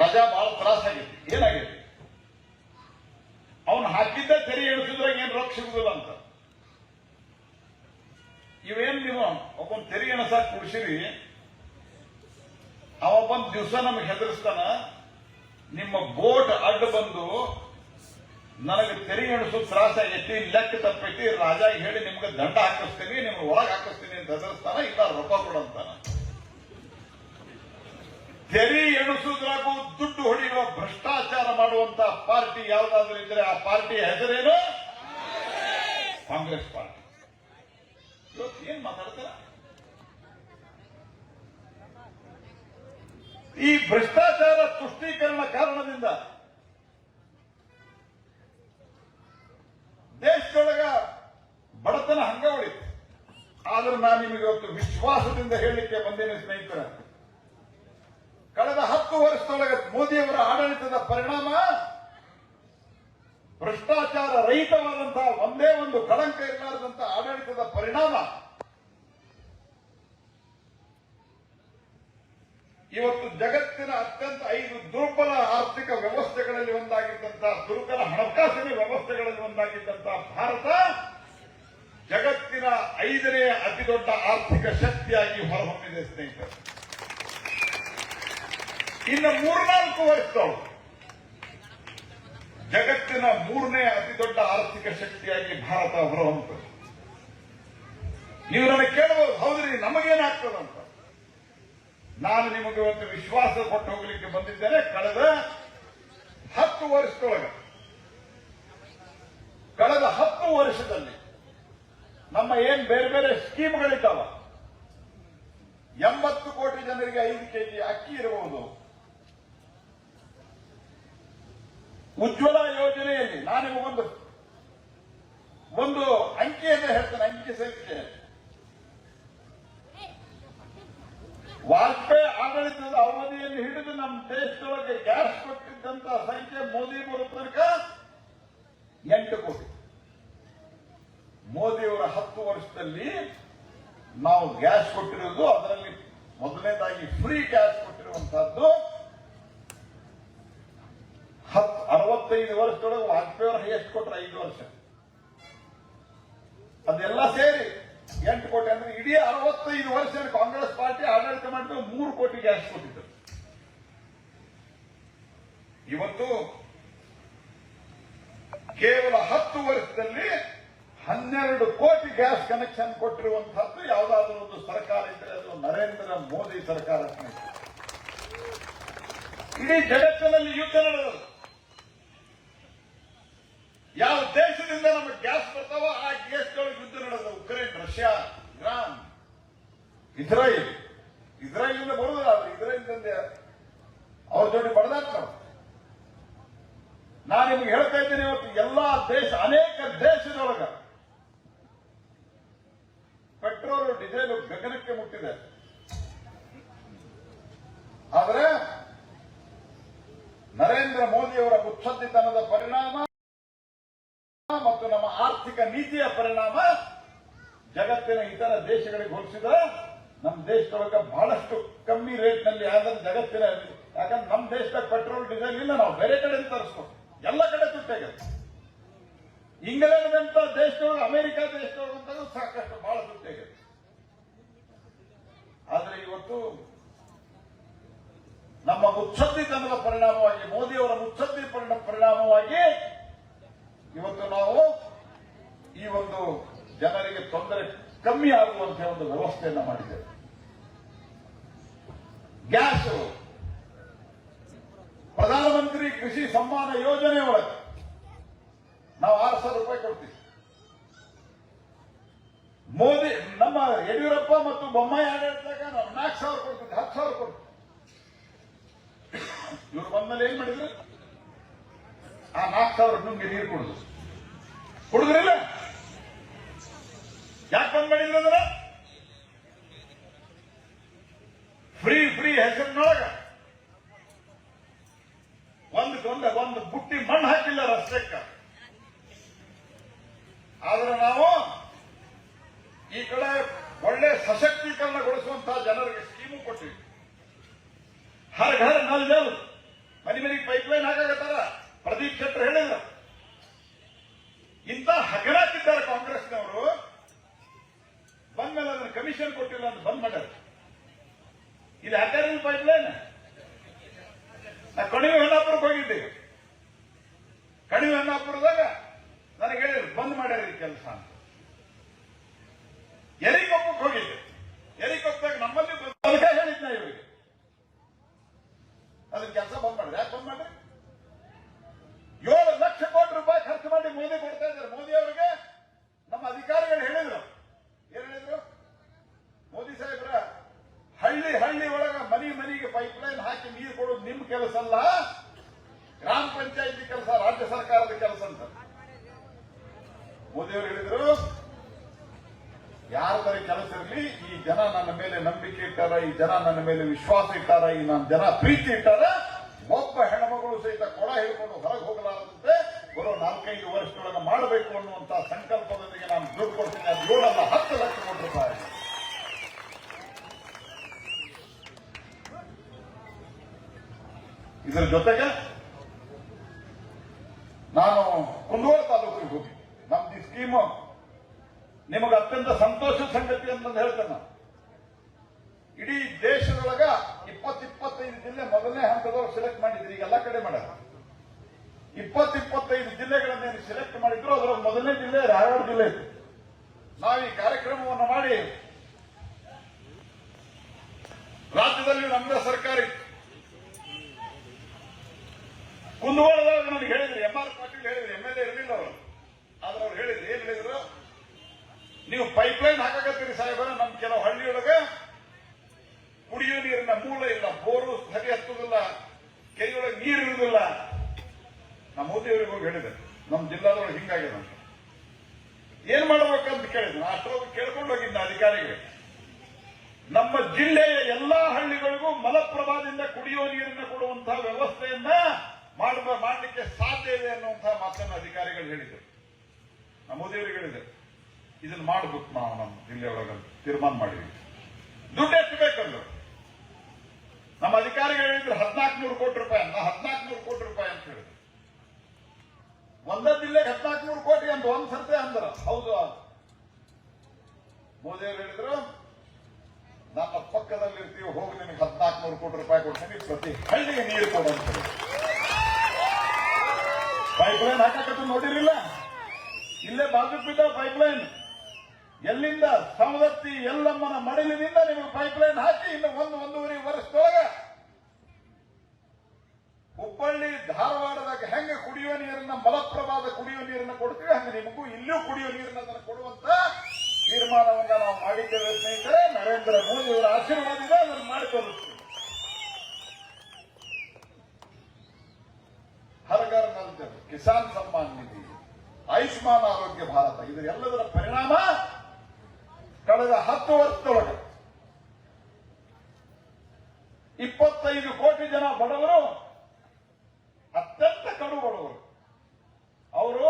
ರಜಾ ಬಹಳ ತ್ರಾಸ ಆಗಿತ್ತು ಏನಾಗಿತ್ತು ಅವನು ಹಾಕಿದ್ದ ತೆರಿ ಇಳಿಸಿದ್ರಾಗ ಏನ್ ರೊಕ್ಕ ಸಿಗುದಿಲ್ಲ ಅಂತ. ಇವೇನ್ ನೀವು ಒಬ್ಬನ್ ತೆರಿ ಎಣಸಾಕ ಕುಡಿಸಿರಿ ಅವೊಬ್ಬನ್ ದಿವಸ ನಮಗೆ ಹೆದರಿಸ್ತಾನ, ನಿಮ್ಮ ಬೋಟ್ ಅಡ್ಡ ಬಂದು ನನಗೆ ತೆರಿಗೆ ಎಣಿಸೋ ತ್ರಾಸ ಆಗೈತಿ, ಲೆಕ್ಕ ತಪ್ಪೈತಿ ರಾಜ ಹೇಳಿ ನಿಮ್ಗೆ ದಂಡ ಹಾಕಿಸ್ತೀನಿ, ನಿಮ್ಗೆ ಒಳಗೆ ಹಾಕಿಸ್ತೀನಿ ಅಂತ ಹೆದರ್ಸ್ತಾನ, ಇಲ್ಲ ರೊಕ್ಕ ಕೊಡಂತಾನ ತೆರಿ ಎಣಿಸುವುದ್ರಾಗೂ ದುಡ್ಡು ಹೊಡೆಯುವ ಭ್ರಷ್ಟಾಚಾರ ಮಾಡುವಂತ ಪಾರ್ಟಿ ಯಾವ್ದಾದ್ರೂ ಇದ್ರೆ ಆ ಪಾರ್ಟಿಯ ಹೆಸರೇನು? ಕಾಂಗ್ರೆಸ್ ಪಾರ್ಟಿ. ಇವತ್ತು ಏನ್ ಮಾತಾಡ್ತಾರ? ಈ ಭ್ರಷ್ಟಾಚಾರ ತುಷ್ಟೀಕರಣ ಕಾರಣದಿಂದ ದೇಶದೊಳಗ ಬಡತನ ಹಂಗ ಉಳಿತು ಆದ್ರೂ ನಾನು ನಿಮಗೆ ಇವತ್ತು ವಿಶ್ವಾಸದಿಂದ ಹೇಳಲಿಕ್ಕೆ ಬಂದೇನೆ ಸ್ನೇಹಿತರ. ಕಳೆದ ಹತ್ತು ವರ್ಷದೊಳಗೆ ಮೋದಿಯವರ ಆಡಳಿತದ ಪರಿಣಾಮ ಭ್ರಷ್ಟಾಚಾರ ರಹಿತವಾದಂತಹ ಒಂದೇ ಒಂದು ಕಳಂಕ ಇರಲಾರದಂತಹ ಆಡಳಿತದ ಪರಿಣಾಮ ಇವತ್ತು ಜಗತ್ತಿನ ಅತ್ಯಂತ ಐದು ದುರ್ಬಲ ಆರ್ಥಿಕ ವ್ಯವಸ್ಥೆಗಳಲ್ಲಿ ಒಂದಾಗಿದ್ದಂತಹ ದುರ್ಬಲ ಹಣಕಾಸಿನ ವ್ಯವಸ್ಥೆಗಳಲ್ಲಿ ಒಂದಾಗಿದ್ದಂತಹ ಭಾರತ ಜಗತ್ತಿನ ಐದನೇ ಅತಿ ದೊಡ್ಡ ಆರ್ಥಿಕ ಶಕ್ತಿಯಾಗಿ ಹೊರಹೊಮ್ಮಿದೆ, ಸ್ನೇಹಿತರು. ಇನ್ನು ಮೂರ್ನಾಲ್ಕು ವರ್ಷದೊಳು ಜಗತ್ತಿನ ಮೂರನೇ ಅತಿ ದೊಡ್ಡ ಆರ್ಥಿಕ ಶಕ್ತಿಯಾಗಿ ಭಾರತ ಹೊರಹೊಮ್ಮುತ್ತದೆ ನೀವು ನನಗೆ ಕೇಳಬಹುದು, ಹೌದ್ರಿ, ನಮಗೇನಾಗ್ತದಂತ? ನಾನು ನಿಮಗೆ ಒಂದು ವಿಶ್ವಾಸ ಕೊಟ್ಟು ಹೋಗ್ಲಿಕ್ಕೆ ಬಂದಿದ್ದೇನೆ. ಕಳೆದ ಹತ್ತು ವರ್ಷದೊಳಗೆ, ಕಳೆದ ಹತ್ತು ವರ್ಷದಲ್ಲಿ ನಮ್ಮ ಏನ್ ಬೇರೆ ಬೇರೆ ಸ್ಕೀಮ್ಗಳಿದ್ದಾವ? ಎಂಬತ್ತು ಕೋಟಿ ಜನರಿಗೆ ಐದು ಕೆಜಿ ಅಕ್ಕಿ ಇರಬಹುದು. ಉಜ್ವಲ ಯೋಜನೆಯಲ್ಲಿ ನಾನು ನಿಮಗೊಂದು, ಒಂದು ಅಂಕಿಯನ್ನು ಹೇಳ್ತೇನೆ, ಅಂಕಿ ಸಂಖ್ಯೆ ವಾಜಪೇಯಿ ಆಡಳಿತದ ಅವಧಿಯಲ್ಲಿ ಹಿಡಿದು ನಮ್ಮ ದೇಶದೊಳಗೆ ಗ್ಯಾಸ್ ಕೊಟ್ಟಿದ್ದಂತ ಸಂಖ್ಯೆ ಮೋದಿ ಬರೋ ತನಕ ಎಂಟು ಕೋಟಿ. ಮೋದಿಯವರ ಹತ್ತು ವರ್ಷದಲ್ಲಿ ನಾವು ಗ್ಯಾಸ್ ಕೊಟ್ಟಿರೋದು ಅದರಲ್ಲಿ ಮೊದಲನೇದಾಗಿ ಫ್ರೀ ಗ್ಯಾಸ್ ಕೊಟ್ಟಿರುವಂತಹದ್ದು ಹತ್ತು ಅರವತ್ತೈದು ವರ್ಷದೊಳಗೆ ವಾಜಪೇಯಿ ಅವರು ಎಷ್ಟು ಕೊಟ್ಟರೆ ಐದು ವರ್ಷ. ಅದೆಲ್ಲ ಸೇರಿ ಎಂಟು ಕೋಟಿ ಅಂದ್ರೆ ಇಡೀ ಅರವತ್ತೈದು ವರ್ಷ ಕಾಂಗ್ರೆಸ್ ಪಾರ್ಟಿ ಆಡಳಿತ ಮಾಡಿದ್ರು ಮೂರು ಜಾಸ್ತಿ ಕೊಟ್ಟಿದ್ದರು ಇವತ್ತು ಕೇವಲ ಹತ್ತು ವರ್ಷದಲ್ಲಿ ಹನ್ನೆರಡು ಕೋಟಿ ಗ್ಯಾಸ್ ಕನೆಕ್ಷನ್ ಕೊಟ್ಟಿರುವಂತಹದ್ದು ಯಾವುದಾದ್ರೂ ಒಂದು ಸರ್ಕಾರ ಇದ್ರೆ ಅದು ನರೇಂದ್ರ ಮೋದಿ ಸರ್ಕಾರ. ಇಡೀ ಜಗತ್ತಿನಲ್ಲಿ ಯುದ್ಧ ನಡೆದದು ಯಾವ ದೇಶದಿಂದ ನಮಗೆ ಗ್ಯಾಸ್ ಬರ್ತಾವೋ ಆ ಗ್ಯಾಸ್ಗಳು ಯುದ್ಧ ನಡೆದ ಉಕ್ರೇನ್, ರಷ್ಯಾ, ಇರಾನ್, ಇಸ್ರಾಯೇಲ್. ಇಸ್ರಾಯೇಲಿಂದ ಬರುವುದಿಲ್ಲ, ಆದ್ರೆ ಇಸ್ರಾಯೇಲ್ದಿಂದ ಅವ್ರ ಜೊತೆ ನಾವು ನಾನು ನಿಮ್ಗೆ ಹೇಳ್ತಾ ಇದ್ದೇನೆ ಇವತ್ತು, ಎಲ್ಲಾ ದೇಶ, ಅನೇಕ ದೇಶದೊಳಗ ಪೆಟ್ರೋಲ್ ಡೀಸೆಲ್ ಗಗನಕ್ಕೆ ಮುಟ್ಟಿದೆ. ಆದರೆ ನರೇಂದ್ರ ಮೋದಿಯವರ ಮುತ್ಸದ್ದಿತನದ ಪರಿಣಾಮ ಮತ್ತು ನಮ್ಮ ಆರ್ಥಿಕ ನೀತಿಯ ಪರಿಣಾಮ ಜಗತ್ತಿನ ಇತರ ದೇಶಗಳಿಗೆ ಹೋಲಿಸಿದ್ರೆ ನಮ್ಮ ದೇಶದೊಳಗೆ ಬಹಳಷ್ಟು ಕಮ್ಮಿ ರೇಟ್ನಲ್ಲಿ ಆದ್ರೆ ಜಗತ್ತಿನ ಯಾಕಂದ್ರೆ ನಮ್ಮ ದೇಶದಾಗ ಪೆಟ್ರೋಲ್, ಡೀಸೆಲ್ ಇಲ್ಲ, ನಾವು ಬೇರೆ ಕಡೆ ತರಿಸ್ಕೊಂಡು ಎಲ್ಲ ಕಡೆ ತುಟ್ಟಾಗ ಇಂಗ್ಲೆಂಡ್ ಅಂತ ದೇಶದೊಳಗೆ, ಅಮೆರಿಕ ದೇಶದೊಳಗೆ ಸಾಕಷ್ಟು ಬಹಳ ತುಟ್ಟಾಗ ಆದ್ರೆ ಇವತ್ತು ನಮ್ಮ ಮುತ್ಸದ್ದಿತನದ ಪರಿಣಾಮವಾಗಿ, ಮೋದಿಯವರ ಮುತ್ಸದ್ದಿ ಪರಿಣ- ಪರಿಣಾಮವಾಗಿ ಇವತ್ತು ನಾವು ಈ ಒಂದು ಜನರಿಗೆ ತೊಂದರೆ ಕಮ್ಮಿ ಆಗುವಂತಹ ಒಂದು ವ್ಯವಸ್ಥೆಯನ್ನು ಮಾಡಿದ್ದೇವೆ. ಗ್ಯಾಸ್. ಪ್ರಧಾನಮಂತ್ರಿ ಕೃಷಿ ಸಮ್ಮಾನ ಯೋಜನೆ ಒಳಗೆ ನಾವು ಆರು ಸಾವಿರ ರೂಪಾಯಿ ಕೊಡ್ತೀವಿ. ಮೋದಿ, ನಮ್ಮ ಯಡಿಯೂರಪ್ಪ ಮತ್ತು ಬೊಮ್ಮಾಯಿ ಆಡಳಿತದಾಗ ನಾವು ನಾಲ್ಕು ಸಾವಿರ ಕೊಡ್ತೀವಿ ಹತ್ತು ಸಾವಿರ ಕೊಡ್ತೀವಿ. ಇವ್ರು ಬಂದ್ಮೇಲೆ ಏನ್ ಮಾಡಿದ್ರು? ಆ ನಾಲ್ಕು ಸಾವಿರ ನುಂಗಿ ನೀರು ಕೊಡುದು ಕುಡಿದ್ರಿಲ್ಲ? ಯಾಕೆ ಬಂದ್ ಮಾಡಿಲ್ಲ ಅಂದ್ರೆ ಫ್ರೀ ಫ್ರೀ ಹೆಸರಿನೊಳಗ. ಒಂದು ಒಂದು ಒಂದು ಬುಟ್ಟಿ ಮಣ್ಣು ಹಾಕಿಲ್ಲ ರಸ್ತೆಕ್ಕ. ಆದ್ರೆ ನಾವು ಈ ಕಡೆ ಒಳ್ಳೆ ಸಶಕ್ತೀಕರಣಗೊಳಿಸುವಂತಹ ಜನರಿಗೆ ಸ್ಕೀಮು ಕೊಟ್ಟಿವಿ. ಹರ್ ಘರ್ ನಲ್ ಜಲ್ ಮನೆ ಮನೆಗೆ ಪೈಪ್ ಲೈನ್ ಹಾಕಾಗತ್ತಾರ ಪ್ರದೀಪ್ ಶೆಟ್ಟರ್ ಹೇಳಿದ್ರು ಇಂಥ ಹಗರಾಕಿದ್ದಾರೆ ಕಾಂಗ್ರೆಸ್ನವರು ಬಂದ ಪರ್ಮಿಷನ್ ಕೊಟ್ಟಿಲ್ಲ ಅಂತ ಬಂದ್ ಮಾಡ್ಯಾರ ಇದು ಹಾಕ್ಯಾರ ಪೈಪ್ಲೈನ್ ನಾ ಕಣಿವೆ ಹೊನ್ನಾಪುರಕ್ಕೆ ಹೋಗಿದ್ದೆ ಕಣಿವೆ ಹೊನ್ನಾಪುರದಾಗ ನನಗೆ ಹೇಳಿದ್ರು ಬಂದ್ ಮಾಡ್ಯಾರ ಈ ಕೆಲಸ ಅಂತ ಎರಿಕೊಪ್ಪಕ್ಕೆ ಹೋಗಿದ್ದೆ ಎರಿಕೊಪ್ಪದಾಗ ನಮ್ಮಲ್ಲಿ ಬಂದ್- ಅದಕ್ಕೆ ಹೇಳಿದ್ ನಾ ಇವರಿಗೆ ಅದನ್ನ ಕೆಲಸ ಬಂದ್ ಮಾಡಿದ್ರೆ ಯಾಕೆ ಬಂದ್ ಮಾಡ್ರಿ ಏಳು ಲಕ್ಷ ಕೋಟಿ ರೂಪಾಯಿ ಖರ್ಚು ಮಾಡಿ ಮೋದಿ ಕೊಡ್ತಾ ಇದ್ದಾರೆ ಮೋದಿ ಅವರಿಗೆ ನಮ್ಮ ಅಧಿಕಾರಿಗಳು ಹೇಳಿದ್ರು ಏನ್ ಹೇಳಿದ್ರು ಮೋದಿ ಸಾಹೇಬ್ರ ಹಳ್ಳಿ ಹಳ್ಳಿ ಒಳಗ ಮನಿ ಮನಿಗೆ ಪೈಪ್ಲೈನ್ ಹಾಕಿ ನೀರು ಕೊಡೋದು ನಿಮ್ ಕೆಲಸ ಅಲ್ಲ ಗ್ರಾಮ ಪಂಚಾಯತಿ ಕೆಲಸ ರಾಜ್ಯ ಸರ್ಕಾರದ ಕೆಲಸ ಅಂತ ಮೋದಿ ಅವರು ಹೇಳಿದ್ರು, ಯಾರ ಕೆಲಸ ಇರಲಿ, ಈ ಜನ ನನ್ನ ಮೇಲೆ ನಂಬಿಕೆ ಇಟ್ಟಾರ, ಈ ಜನ ನನ್ನ ಮೇಲೆ ವಿಶ್ವಾಸ ಇಟ್ಟಾರ, ಈ ನನ್ನ ಜನ ಪ್ರೀತಿ ಇಟ್ಟಾರ, ಒಬ್ಬ ಹೆಣ್ಮಗಳು ಸಹಿತ ಕೊಡ ಹಿಡ್ಕೊಂಡು ಹೊರಗೆ ಹೋಗಲಾರದಂತೆ ಬರೋ ನಾಲ್ಕೈದು ವರ್ಷದೊಳಗೆ ಮಾಡಬೇಕು ಅನ್ನುವಂತ ಸಂಕಲ್ಪದೊಂದಿಗೆ ನಾನು ದುಡ್ಡು ಕೊಡ್ತೀನಿ, ಅದು ಏಳಲ್ಲ, ಹತ್ತು ಲಕ್ಷ ಕೋಟಿ ರೂಪಾಯಿ ಇದರ ಜೊತೆಗೆ ನಾನು ಕುಂದಗೋಳ ತಾಲೂಕಿಗೆ ಹೋಗಿ ನಮ್ದು ಈ ಸ್ಕೀಮು ನಿಮಗೆ ಅತ್ಯಂತ ಸಂತೋಷದ ಸಂಗತಿ ಅಂತಂದು ಹೇಳ್ತೇನೆ ಇಡೀ ದೇಶದೊಳಗ ಇಪ್ಪತ್ ಇಪ್ಪತ್ತೈದು ಜಿಲ್ಲೆ ಮೊದಲನೇ ಹಂತದವ್ರು ಸೆಲೆಕ್ಟ್ ಮಾಡಿದ್ರಿ, ಈಗ ಎಲ್ಲಾ ಕಡೆ ಮಾಡ್ಯಾರ. ಇಪ್ಪತ್ ಇಪ್ಪತ್ತೈದು ನೀವು ಸೆಲೆಕ್ಟ್ ಮಾಡಿದ್ರು ಅದರ ಮೊದಲನೇ ಜಿಲ್ಲೆ ರಾಯಗಢ ಜಿಲ್ಲೆ ಇತ್ತು. ನಾವು ಈ ಕಾರ್ಯಕ್ರಮವನ್ನು ಮಾಡಿ ರಾಜ್ಯದಲ್ಲಿ ನಮ್ಮದೇ ಸರ್ಕಾರ ಇತ್ತು ಕುಂದಗೋಳದಾಗ ನನಗೆ ಹೇಳಿದ್ರು ಎಂ ಆರ್ ಪಾಟೀಲ್ ಹೇಳಿದ್ರು ಎಂ ಎಲ್ ಎ ಇರಲಿಲ್ಲ ಅವರು ಆದ್ರೆ ಅವ್ರು ಹೇಳಿದ್ರು ಏನ್ ಹೇಳಿದ್ರು ನೀವು ಪೈಪ್ಲೈನ್ ಹಾಕಕತ್ತೀರಿ ಸಾಹೇಬರ ನಮ್ ಕೆಲವು ಹಳ್ಳಿಯೊಳಗ ಕುಡಿಯೋ ನೀರಿನ ಮೂಲ ಇಲ್ಲ ಬೋರು ಸರಿ ಹತ್ತುದಿಲ್ಲ ಕೆರೆಯೊಳಗೆ ನೀರು ಇರುವುದಿಲ್ಲ ನಮ್ಮ ಮೋದಿಯವರಿಗೆ ಹೋಗಿ ಹೇಳಿದೆ ನಮ್ಮ ಜಿಲ್ಲಾದೊಳಗೆ ಹಿಂಗಾಗಿದೆ ಅಂತ ಏನ್ ಮಾಡ್ಬೇಕಂತ ಕೇಳಿದ್ರು ನಾನು ಅಷ್ಟರೊಳಗೆ ಕೇಳ್ಕೊಂಡು ಹೋಗಿದ್ದೆ ಅಧಿಕಾರಿಗಳಿಗೆ ನಮ್ಮ ಜಿಲ್ಲೆಯ ಎಲ್ಲಾ ಹಳ್ಳಿಗಳಿಗೂ ಮಲಪ್ರಭಾದಿಂದ ಕುಡಿಯುವ ನೀರನ್ನು ಕೊಡುವಂತಹ ವ್ಯವಸ್ಥೆಯನ್ನ ಮಾಡಬ ಮಾಡಲಿಕ್ಕೆ ಸಾಧ್ಯ ಇದೆ ಅನ್ನುವಂತಹ ಮಾತನ್ನು ಅಧಿಕಾರಿಗಳು ಹೇಳಿದರು ನಮ್ಮ ಮೋದಿಯವರಿಗೆ ಹೇಳಿದೆ ಇದನ್ನ ಮಾಡ್ಬೇಕು ನಾವು ನಮ್ಮ ಜಿಲ್ಲೆಯೊಳಗೆ ಅಂತ ತೀರ್ಮಾನ ಮಾಡಿದ್ವಿ ದುಡ್ಡು ಎಷ್ಟು ಬೇಕಂದ್ರು ನಮ್ಮ ಅಧಿಕಾರಿಗಳು ಹೇಳಿದ್ರು ಹದಿನಾಲ್ಕು ನೂರು ಕೋಟಿ ರೂಪಾಯಿ ಅಂತ ಹದಿನಾಲ್ಕು ನೂರು ಕೋಟಿ ರೂಪಾಯಿ ಅಂತ ಹೇಳಿದ್ರು ಒಂದೇ ಜಿಲ್ಲೆಗೆ ಹದಿನಾಲ್ಕು ನೂರು ಕೋಟಿ ಅಂತ ಒಂದ್ ಸರ್ತೆ ಅಂದ್ರ ಹೌದು ಮೋದಿಯವರು ಹೇಳಿದ್ರು ನನ್ನ ಪಕ್ಕದಲ್ಲಿ ಇರ್ತೀವಿ ಹೋಗಿ ನಿನಗೆ ಹದಿನಾಲ್ಕು ನೂರು ಕೋಟಿ ರೂಪಾಯಿ ಕೊಡ್ತೀನಿ ಪ್ರತಿ ಹಳ್ಳಿಗೆ ನೀರು ಕೊಡು ಅಂತ ಹೇಳಿ ಪೈಪ್ಲೈನ್ ಹಾಕಕ್ಕೆ ನೋಡಿರಿಲ್ಲ ಇಲ್ಲೇ ಬಾಜು ಬಿದ್ದ ಪೈಪ್ಲೈನ್ ಎಲ್ಲಿಂದ ಸವದತ್ತಿ ಎಲ್ಲಮ್ಮನ ಮಡಿಲಿನಿಂದ ನಿಮಗೆ ಪೈಪ್ಲೈನ್ ಹಾಕಿ ಇನ್ನು ಒಂದು ಒಂದೂವರೆ ವರ್ಷದೊಳಗ ಹುಬ್ಬಳ್ಳಿ ಧಾರವಾಡದಾಗ ಹೆಂಗೆ ಕುಡಿಯುವ ನೀರನ್ನ, ಮಲಪ್ರಭಾದ ಕುಡಿಯುವ ನೀರನ್ನ ಕೊಡ್ತೀವಿ, ಹಂಗೆ ನಿಮಗೂ ಇಲ್ಲೂ ಕುಡಿಯುವ ನೀರನ್ನ ಕೊಡುವಂತ ತೀರ್ಮಾನವನ್ನ ನಾವು ಮಾಡಿದ್ದೇವೆ ಸ್ನೇಹಿತರೆ. ನರೇಂದ್ರ ಮೋದಿ ಅವರ ಆಶೀರ್ವಾದ ಇದೆ ಅದನ್ನು ಮಾಡಿ ಜಲ್ ಕಿಸಾನ್ ಸಮ್ಮಾನ್ ನಿಧಿ, ಆಯುಷ್ಮಾನ್ ಆರೋಗ್ಯ ಭಾರತ ಇದರೆಲ್ಲದರ ಪರಿಣಾಮ ಕಳೆದ ಹತ್ತು ವರ್ಷದೊಳಗೆ. ಇಪ್ಪತ್ತೈದು ಕೋಟಿ ಜನ ಬಡವರು ಅತ್ಯಂತ ಕಡು ಬಡವರು ಅವರು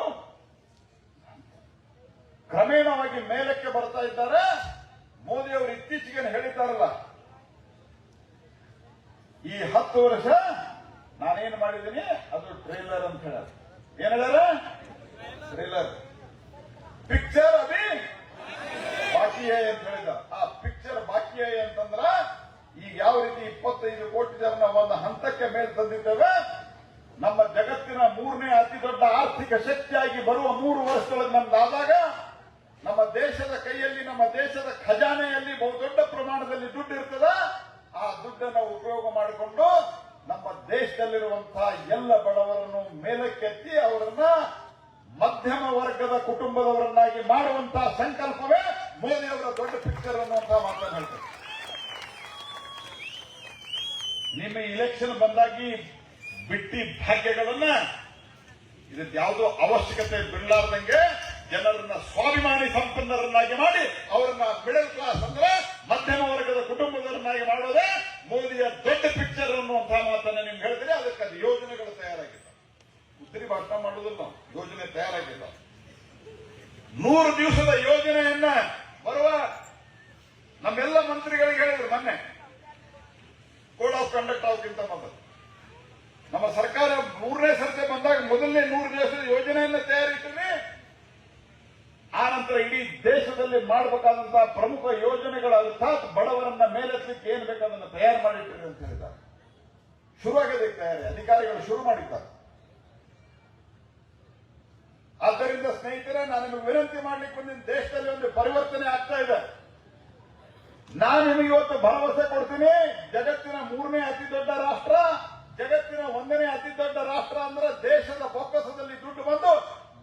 ಕ್ರಮೇಣವಾಗಿ ಮೇಲಕ್ಕೆ ಬರ್ತಾ ಇದ್ದಾರೆ ಮೋದಿ ಅವರು ಇತ್ತೀಚೆಗೆ ಹೇಳಿದ್ದಾರಲ್ಲ ಈ ಹತ್ತು ವರ್ಷ ನಾನೇನ್ ಮಾಡಿದ್ದೀನಿ ಅದು ಟ್ರೇಲರ್ ಅಂತ ಹೇಳ ಏನ್ ಹೇಳ್ಯಾರ ಟ್ರೇಲರ್ ಪಿಕ್ಚರ್ ಅಭಿ ಬಾಕಿ ಹೈ ಅಂತ ಹೇಳಿದ ಆ ಪಿಕ್ಚರ್ ಬಾಕಿ ಹೈ ಅಂತಂದ್ರ ಈಗ ಯಾವ ರೀತಿ ಇಪ್ಪತ್ತೈದು ಕೋಟಿ ಜನ ಒಂದು ಹಂತಕ್ಕೆ ಮೇಲೆ ತಂದಿದ್ದೇವೆ ನಮ್ಮ ಜಗತ್ತಿನ ಮೂರನೇ ಅತಿ ದೊಡ್ಡ ಆರ್ಥಿಕ ಶಕ್ತಿಯಾಗಿ ಬರುವ ಮೂರು ವರ್ಷದೊಳಗೆ ನಮ್ದಾದಾಗ, ನಮ್ಮ ದೇಶದ ಕೈಯಲ್ಲಿ, ನಮ್ಮ ದೇಶದ ಖಜಾನೆಯಲ್ಲಿ ಬಹುದೊಡ್ಡ ಪ್ರಮಾಣದಲ್ಲಿ ದುಡ್ಡು ಇರ್ತದ. ಆ ದುಡ್ಡನ್ನು ಉಪಯೋಗ ಮಾಡಿಕೊಂಡು ನಮ್ಮ ದೇಶದಲ್ಲಿರುವಂತಹ ಎಲ್ಲ ಬಡವರನ್ನು ಮೇಲಕ್ಕೆತ್ತಿ ಅವರನ್ನ ಮಧ್ಯಮ ವರ್ಗದ ಕುಟುಂಬದವರನ್ನಾಗಿ ಮಾಡುವಂತಹ ಸಂಕಲ್ಪವೇ ಮೋದಿ ಅವರ ದೊಡ್ಡ ಪಿಕ್ಚರ್ ಅನ್ನುವಂತಹ ಮಾತನ್ನು ನಿಮ್ಮ ಇಲೆಕ್ಷನ್ ಬಂದಾಗಿ ಬಿಟ್ಟಿ ಭಾಗ್ಯಗಳನ್ನ ಇದಕ್ಕೆ ಯಾವುದೋ ಅವಶ್ಯಕತೆ ಬೀಳಲಾರ್ದಂಗೆ ಜನರನ್ನ ಸ್ವಾಭಿಮಾನಿ ಸಂಪನ್ನರನ್ನಾಗಿ ಮಾಡಿ ಅವರನ್ನ ಮಿಡಲ್ ಕ್ಲಾಸ್ ಅಂದ್ರೆ ಮಧ್ಯಮ ವರ್ಗದ ಕುಟುಂಬದವರನ್ನಾಗಿ ಮಾಡೋದೇ ಮೋದಿಯ ದೊಡ್ಡ ಪಿಕ್ಚರ್ ಅನ್ನುವಂತಹ ಮಾತನ್ನ ನಿಮ್ಗೆ ಹೇಳಿದ್ರೆ ಅದಕ್ಕೆ ಅದು ಯೋಜನೆಗಳು ತಯಾರಾಗಿಲ್ಲ ಉತ್ತರಿ ಭಾಷಣ ಮಾಡೋದಿಲ್ಲ. ಯೋಜನೆ ತಯಾರಾಗಿಲ್ಲ ನೂರು ದಿವಸದ ಯೋಜನೆಯನ್ನ ಬರುವ ನಮ್ಮೆಲ್ಲ ಮಂತ್ರಿಗಳಿಗೆ ಹೇಳಿದ್ರು ಮೊನ್ನೆ. ಕೋಡ್ ಆಫ್ ಕಂಡಕ್ಟ್ ಆಗೋಕ್ಕಿಂತ ಮೊದಲು. ನಮ್ಮ ಸರ್ಕಾರ ಮೂರನೇ ಸರ್ತಿ ಬಂದಾಗ ಮೊದಲನೇ ನೂರು ದಿವಸದ ಯೋಜನೆಯನ್ನು ತಯಾರಿಸಿದ್ರೆ ಆ ನಂತರ ಇಡೀ ದೇಶದಲ್ಲಿ ಮಾಡಬೇಕಾದಂತಹ ಪ್ರಮುಖ ಯೋಜನೆಗಳ ಅರ್ಥಾತ್ ಬಡವರನ್ನ ಮೇಲೆತ್ತಲಿಕ್ಕೆ ಏನ್ ಅದನ್ನ ತಯಾರು ಮಾಡಿಟ್ಟಿರಿ ಅಂತ ಹೇಳಿದ್ದಾರೆ. ಶುರುವಾಗದೇ ತಯಾರಿ, ಅಧಿಕಾರಿಗಳು ಶುರು ಮಾಡಿದ್ದಾರೆ. ಆದ್ದರಿಂದ ಸ್ನೇಹಿತರೆ, ನಾನು ನಿಮಗೆ ವಿನಂತಿ ಮಾಡ್ಲಿಕ್ಕೆ ಬಂದಿದ್ದ ದೇಶದಲ್ಲಿ ಒಂದು ಪರಿವರ್ತನೆ ಆಗ್ತಾ ಇದೆ. ನಾನು ನಿಮಗೆ ಇವತ್ತು ಭರವಸೆ ಕೊಡ್ತೀನಿ. ಜಗತ್ತಿನ ಮೂರನೇ ಅತಿ ದೊಡ್ಡ ರಾಷ್ಟ್ರ ಜಗತ್ತಿನ ಒಂದನೇ ಅತಿ ದೊಡ್ಡ ರಾಷ್ಟ್ರ ಅಂದ್ರೆ ದೇಶದ ಬೊಕ್ಕಸದಲ್ಲಿ ದುಡ್ಡು ಬಂದು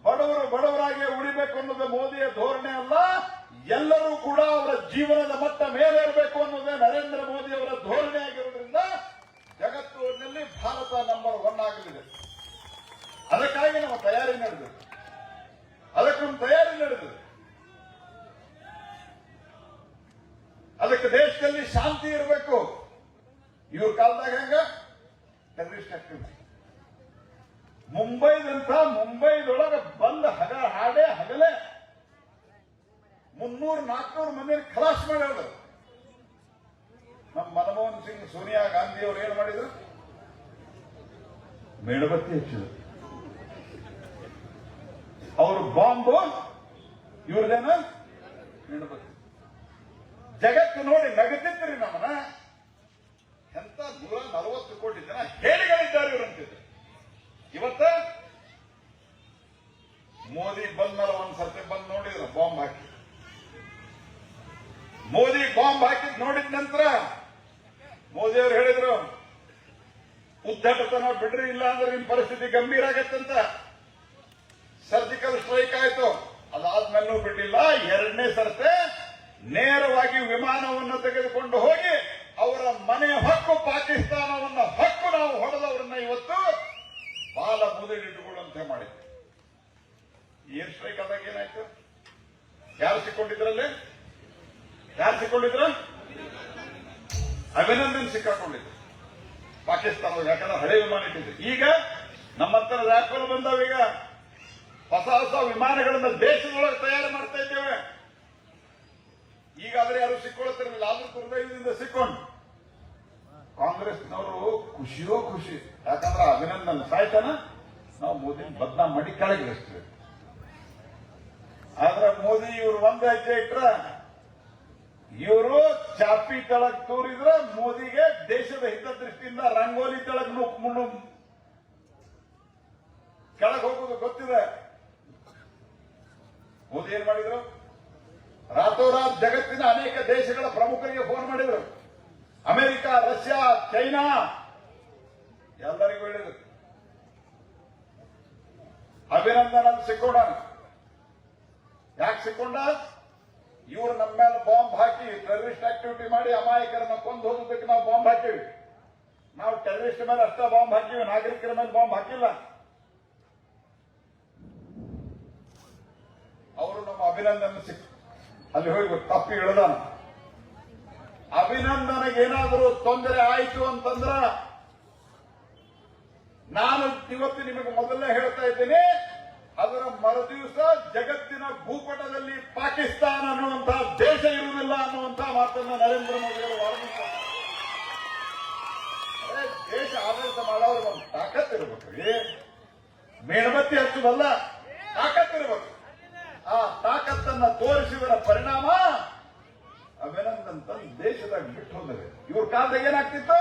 ಬಡವರು ಬಡವರಾಗಿ ಉಳಿಬೇಕು ಅನ್ನೋದೇ ಮೋದಿಯ ಧೋರಣೆ ಅಲ್ಲ. ಎಲ್ಲರೂ ಕೂಡ ಅವರ ಜೀವನದ ಮಟ್ಟ ಮೇಲೇರಬೇಕು ಅನ್ನೋದೇ ನರೇಂದ್ರ ಮೋದಿ ಅವರ ಧೋರಣೆ ಆಗಿರೋದ್ರಿಂದ ಜಗತ್ತಿನಲ್ಲಿ ಭಾರತ ನಂಬರ್ ಒನ್ ಆಗಲಿದೆ. ಅದಕ್ಕಾಗಿ ನಮ್ಮ ತಯಾರಿ ನಡೆದಿದೆ. ಅದಕ್ಕೊಂದು ತಯಾರಿ ನಡೆದಿದೆ. ಅದಕ್ಕೆ ದೇಶದಲ್ಲಿ ಶಾಂತಿ ಇರಬೇಕು. ಇವ್ರ ಕಾಲದಾಗ ಹೆಂಗ? ಟೆರರಿಸ್ಟ್ ಆಕ್ಟಿವಿಟಿ ಮುಂಬೈದಂತ ಮುಂಬೈದೊಳಗೆ ಬಂದ ಹಗ ಹಾಡೇ ಹಗಲೇ ಮುನ್ನೂರು, ನಾಲ್ಕನೂರು ಮಂದಿ ಖಲಾಸ್ ಮಾಡ್ಯಾರ ನಮ್ಮ ಮನಮೋಹನ್ ಸಿಂಗ್, ಸೋನಿಯಾ ಗಾಂಧಿ ಅವರು ಏನ್ ಮಾಡಿದ್ರು? ಮೇಣಬತ್ತಿ ಹಚ್ಚಿದ್ರು. ಅವರು ಬಾಂಬು, ಇವ್ರದೇನ? ಮೇಣಬತ್ತಿ. ಜಗತ್ತು ನೋಡಿ ನಗದಿದ್ರಿ ನಮ್ಮನ್ನ ಎಂತ ನೂರ ನಲವತ್ತು ಕೋಟಿ ಜನ ಹೇಳಿಗಳಿದ್ದಾರೆ ಇವರಂತಿದ್ರು ಇವತ್ತ ಮೋದಿ ಬಂದ್ಮೇಲೆ ಒಂದ್ ಸರ್ತಿ ಬಂದ್ ನೋಡಿದ್ರು ಬಾಂಬ್ ಹಾಕಿ ಮೋದಿ ಬಾಂಬ್ ಹಾಕಿದ್ ನೋಡಿದ ನಂತರ ಮೋದಿ ಅವರು ಹೇಳಿದ್ರು ಉದ್ದಟತನ ಬಿಡ್ರಿ ಇಲ್ಲ ಅಂದ್ರೆ ನಿಮ್ ಪರಿಸ್ಥಿತಿ ಗಂಭೀರ ಆಗತ್ತಂತ ಸರ್ಜಿಕಲ್ ಸ್ಟ್ರೈಕ್ ಆಯ್ತು. ಅದಾದ್ಮೇಲೂ ಬಿಟ್ಟಿಲ್ಲ ಎರಡನೇ ಸರ್ತೆ ನೇರವಾಗಿ ವಿಮಾನವನ್ನು ತೆಗೆದುಕೊಂಡು ಹೋಗಿ ಅವರ ಮನೆ ಹಕ್ಕು, ಪಾಕಿಸ್ತಾನವನ್ನ ಹಕ್ಕು ನಾವು ಹೊಡೆದವರನ್ನ ಇವತ್ತು ಬಾಲ ಮುದುಡಿಟ್ಟುಕೊಳ್ಳುವಂತೆ ಮಾಡಿದ್ವಿ ಏನ್ ಸ್ಟ್ರೈಕ್ ಆದಾಗ ಏನಾಯ್ತು? ಯಾರು ಸಿಕ್ಕೊಂಡಿದ್ರಲ್ಲಿ ಯಾರು ಸಿಕ್ಕೊಂಡಿದ್ರ ಅಭಿನಂದನ್ ಸಿಕ್ಕಾಕೊಂಡಿದ್ರು. ಪಾಕಿಸ್ತಾನದ ಯಾಕಂದ್ರೆ ಹಳೆ ವಿಮಾನ ಇಟ್ಟಿದ್ರು ಈಗ ನಮ್ಮ ಹತ್ರ ಬಂದಾವ ಈಗ. ಹೊಸ ಹೊಸ ವಿಮಾನಗಳನ್ನ ದೇಶದೊಳಗೆ ತಯಾರು ಮಾಡ್ತಾ ಇದ್ದೇವೆ. ಈಗಾದ್ರೆ ಯಾರು ಸಿಕ್ಕೊಳ್ತಿರಲಿಲ್ಲ. ಆದ್ರೂ ದುರ್ದೈವದಿಂದ ಸಿಕ್ಕೊಂಡು. ಕಾಂಗ್ರೆಸ್ನವರು ಖುಷಿಯೋ ಖುಷಿ. ಯಾಕಂದ್ರೆ ಅಭಿನಂದನ್ ಸಾಯ್ತಾನ? ನಾವು ಮೋದಿ ಬದನಾಮ್ ಮಾಡಿ ಕೆಳಗಿಳಿಸ್ತೀವಿ. ಆದ್ರೆ ಮೋದಿ ಇವರು ಒಂದು ಹೆಜ್ಜೆ ಇಟ್ರ ಇವರು ಚಾಪಿ ತಳಕ್ ತೂರಿದ್ರೆ ಮೋದಿಗೆ ದೇಶದ ಹಿತದೃಷ್ಟಿಯಿಂದ ರಂಗೋಲಿ ತಳಕ್ ನುಕ್ ಮುನ್ನು ಕೆಳಗ್ ಹೋಗೋದು ಗೊತ್ತಿದೆ. ಮೋದಿ ಏನ್ ಮಾಡಿದ್ರು? ರಾತೋರಾತ್ ಜಗತ್ತಿನ ಅನೇಕ ದೇಶಗಳ ಪ್ರಮುಖರಿಗೆ ಫೋನ್ ಮಾಡಿದ್ರು. America, Russia, China. ಎಲ್ಲರಿಗೂ ಹೇಳಿದ್ರು. ಅಭಿನಂದನ ಸಿಕ್ಕೊಂಡ ಯಾಕೆ ಸಿಕ್ಕೊಂಡ? ಇವ್ರು ನಮ್ಮ ಮೇಲೆ ಬಾಂಬ್ ಹಾಕಿ ಟೆರರಿಸ್ಟ್ ಆಕ್ಟಿವಿಟಿ ಮಾಡಿ ಅಮಾಯಕರನ್ನ ಕೊಂದು ಹೋಗೋದಕ್ಕೆ ನಾವು ಬಾಂಬ್ ಹಾಕಿವಿ. ನಾವು ಟೆರರಿಸ್ಟ್ ಮೇಲೆ ಅಷ್ಟೇ ಬಾಂಬ್ ಹಾಕಿವಿ, ನಾಗರಿಕರ ಮೇಲೆ ಬಾಂಬ್ ಹಾಕಿಲ್ಲ. ಅವರು ನಮ್ಮ ಅಭಿನಂದನೆ ಸಿಕ್ ಅಲ್ಲಿ ಹೋಗಿ ತಪ್ಪಿ ಹೇಳದ ಅಭಿನಂದನೆಗೆ ಏನಾದರೂ ತೊಂದರೆ ಆಯಿತು ಅಂತಂದ್ರ, ನಾನು ಇವತ್ತು ನಿಮಗೆ ಮೊದಲೇ ಹೇಳ್ತಾ ಇದ್ದೀನಿ ಅದರ ಮರುದಿವಸ ಜಗತ್ತಿನ ಭೂಪಟದಲ್ಲಿ ಪಾಕಿಸ್ತಾನ ಅನ್ನುವಂತಹ ದೇಶ ಇರುವುದಿಲ್ಲ ಅನ್ನುವಂತಹ ಮಾತನ್ನ ನರೇಂದ್ರ ಮೋದಿ ಅವರು ವಾರ ದೇಶ ಆಡಳಿತ ಮಾಡೋರು ಒಂದು ಇರಬೇಕು. ಮೇಣಬತ್ತಿ ಹಚ್ಚುವಲ್ಲ ಇರಬೇಕು. ಆ ತಾಕತ್ತನ್ನ ತೋರಿಸಿದರ ಪರಿಣಾಮ ಅಭಿನಂದನ್ ತಂದು ದೇಶದಾಗ ಬಿಟ್ಟು ಹೋದರೆ ಇವ್ರ ಕಾಲದಾಗ ಏನಾಗ್ತಿತ್ತು?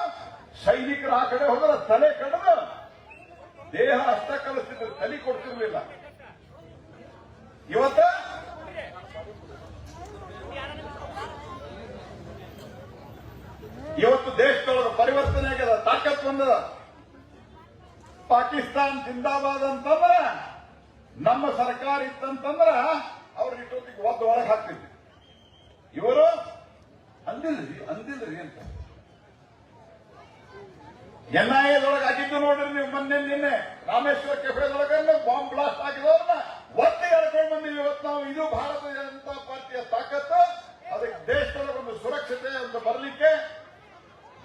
ಸೈನಿಕರು ಆ ಕಡೆ ಹೋದ್ರೆ ತಲೆ ಕಡದು, ದೇಹ ಅಷ್ಟ ಕಲಿಸ್ತಿದ್ರು ತಲೆ ಕೊಡ್ತಿರ್ಲಿಲ್ಲ. ಇವತ್ತ? ಇವತ್ತು ದೇಶದೊಳಗೆ ಪರಿವರ್ತನೆ ಆಗ್ಯದ, ತಾಕತ್ ಬಂದದ. ಪಾಕಿಸ್ತಾನ್ ಜಿಂದಾಬಾದ್ ಅಂತಂದ್ರ, ನಮ್ಮ ಸರ್ಕಾರ ಇತ್ತಂತಂದ್ರ ಅವ್ರ ಇಟ್ಟೊತ್ತಿಗೆ ಒದ್ದು ಹೊರಗೆ ಹಾಕ್ತಿದ್ವಿ ಇವರು ಅಂದಿಲ್ರಿ ಅಂದಿಲ್ರಿ ಅಂತ. ಎನ್ ಐ ಎದೊಳಗೆ ಆಗಿದ್ದು ನೋಡ್ರಿ ನೀವು ಮೊನ್ನೆ ನಿನ್ನೆ. ರಾಮೇಶ್ವರ ಕೆಫೆದೊಳಗೆ ಬಾಂಬ್ ಬ್ಲಾಸ್ಟ್ ಆಗಿದವ್ರನ್ನ. ಒತ್ತಿ ಎಳ್ಕೊಂಡು ಬಂದಿವಿ ಇವತ್ತು ನಾವು ಇದು ಭಾರತೀಯ ಜನತಾ ಪಾರ್ಟಿಯ ತಾಕತ್ತು ಅದಕ್ಕೆ ದೇಶದೊಳಗೆ ಒಂದು ಸುರಕ್ಷತೆ ಅಂತ ಬರಲಿಕ್ಕೆ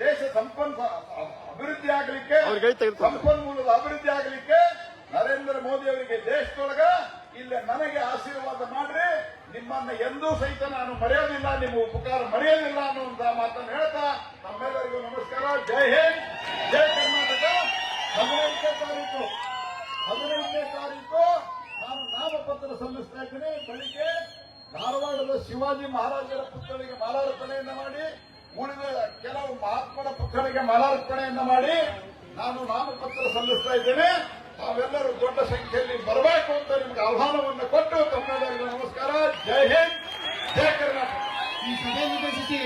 ದೇಶ ಸಂಪನ್ ಅಭಿವೃದ್ಧಿ ಆಗಲಿಕ್ಕೆ ಸಂಪನ್ಮೂಲದ ಅಭಿವೃದ್ಧಿ ಆಗಲಿಕ್ಕೆ ನರೇಂದ್ರ ಮೋದಿ ಅವರಿಗೆ ದೇಶದೊಳಗ ಇಲ್ಲ ನನಗೆ ಆಶೀರ್ವಾದ ಮಾಡ್ರಿ ನಿಮ್ಮನ್ನ ಎಂದೂ ಸಹಿತ ನಾನು ಮರೆಯೋದಿಲ್ಲ ನಿಮ್ಮ ಉಪಕಾರ ಮರೆಯೋದಿಲ್ಲ ಅನ್ನುವಂತ ಮಾತನ್ನು ಹೇಳ್ತಾ ನಮ್ಮೆಲ್ಲರಿಗೂ ನಮಸ್ಕಾರ. ಜೈ ಹಿಂದ್ ಜೈ ಕರ್ನಾಟಕ. ಹದಿನೈದನೇ ತಾರೀಕು ಹದಿನೈದನೇ ತಾರೀಕು. ಸ್ತೋತ್ರ ಸಲ್ಲಿಸ್ತಾ ಇದ್ದೀನಿ ಬೆಳಿಗ್ಗೆ ಧಾರವಾಡದ ಶಿವಾಜಿ ಮಹಾರಾಜರ ಪುತ್ಥಳಿಗೆ ಮಾಲಾರ್ಪಣೆಯನ್ನು ಮಾಡಿ ಉಳಿದ ಕೆಲವು ಮಹಾತ್ಮರ ಪುತ್ಥಳಿಗೆ ಮಾಲಾರ್ಪಣೆಯನ್ನು ಮಾಡಿ ನಾನು ನಾಮಪತ್ರ ಸಲ್ಲಿಸ್ತಾ ಇದ್ದೇನೆ. ತಾವೆಲ್ಲರೂ ದೊಡ್ಡ ಸಂಖ್ಯೆಯಲ್ಲಿ ಬರಬೇಕು ಅಂತ ನಿಮ್ಗೆ ಆಹ್ವಾನವನ್ನು ಕೊಟ್ಟು ಕನ್ನಡ ನಮಸ್ಕಾರ. ಜೈ ಹಿಂದ್. ಜೈ ಕರ್ನಾಟಕ.